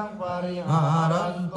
sang pariharan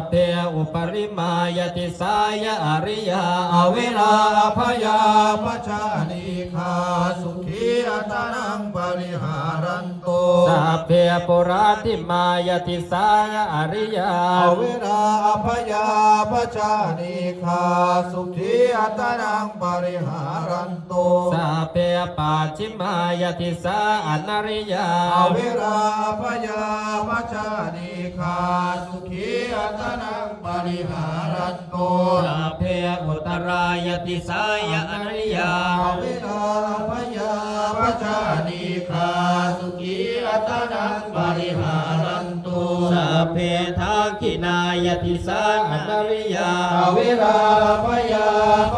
พเพอุปริมายติสายอริยาอเวราพยาปชานิคาสุขีอัตนังปริหารันโตสัพเพปุราติมายติสายอริยาอเวราพยาปชานิคาสุขีอัตนังปริหารันโตสัพเพปัจฉิมายติสาอนริยาอเวราพยาปชานิคาสุขีอัตนังปริหารันตุสัพเพอุตรายติสายอริยาอเวราพยาปชานิคาสุขีอัตนังปริหารันตุสัพเพทากินายติสาอนริยาอเวราพยาป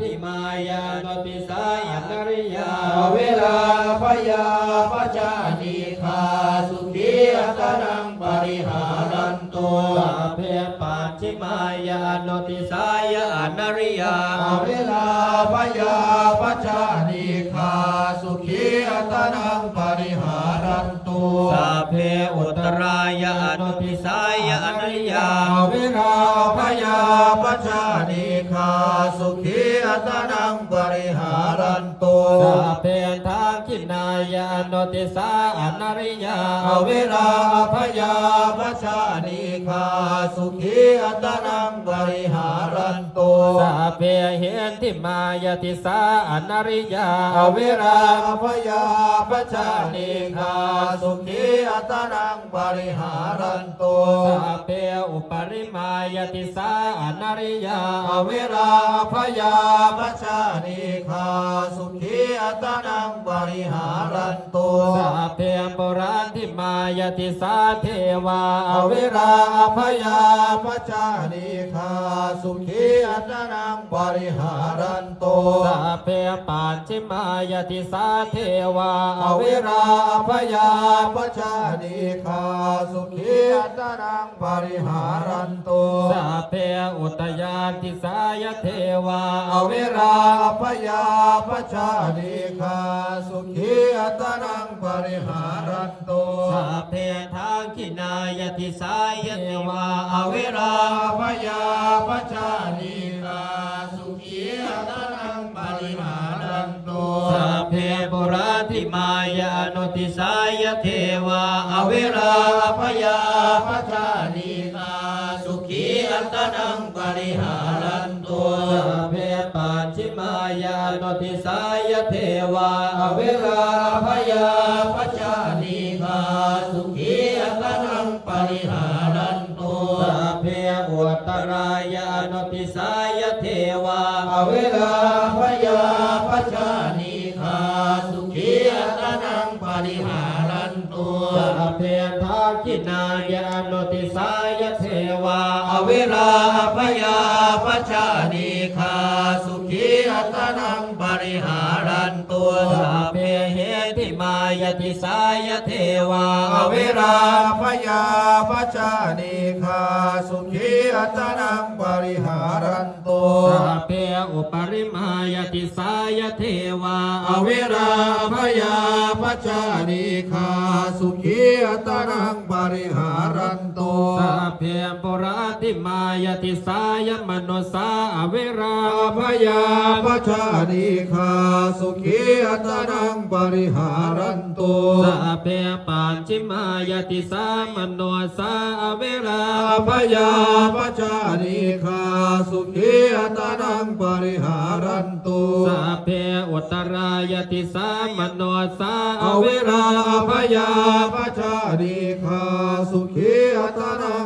ติมายานติสายอนริยาอเวราพยาปชานิคาสุขีอัตนังปริหารันตุสัพเพปัจฉิมายานติสายอนริยาอเวลาพยาปชานิคาสุขีอัตนังปริหารันตุสัพเพอุตรายานติสายอนริยาอเวลาพยาปชานิคาสุขีอัตนังปริหารันตุสัพเพทา กินายานติสาอนริยาอเวลาพยาปชานิคาสุขีอัตนังปริหารันตุสัพเพเหนทิมายติสาอนริยาอเวราพยาปชานิคาสุขีอัตนังปริหารันตุสัพเพอุปริมายติสาอนริยาอเวราพยาปชานิคาสุขีอัตนังปริหารันตุสัพเพปุราธิ มายติสาเทวาอเวราพยาปชานิคาสุขีอัตนังปริหารันตุสัพเพปัจฉิมายติสาเทวาอเวราพยาปชานิคาสุขีอัตนังปริหารันตุสัพเพอุตยาติสายเทวาอเวราพยาปชานิคาสุขีอัตนังปริหารันตุสัพเพทางกินายติสายเทวาอเวราพยาปชานิคาสุขีอัตนังปริหารันตุสัพเพปุราธิมายานุติสายเทวาอเวราพยาปชานิคาสุขีอัตนังปริหารันตุสัพเพปัจฉิมายานุติสายเทวาอเวราพยาายานุติสายเทวาอเวราพยาปชานิคาสุขีอัตนังปริหารันตุสัพเพทากินายานุติสายเทวาอเวราพยาปชานิคาสุขีอัตนังปริหารันตุสัพเพเหติ มายติสายเทวาอเวราพยาปชานิคาสุขีอัตนังปริหารันตุสัพเพอุปริมายติสายเทวาอเวราพยาปชานิคาสุขีอัตนังปริหารันตุ สัพเพปุราติมายติสายมโนสาอเวราพยาปชานิคาสุขีอัตนังปริหารันตุสัพเพปัจฉิมายติสามโนสาอเวราพยาปชานิคาสุขีอัตนังปริหารันตุสัพเพอุตรายติสามโนสาอเวราพยาปช wrong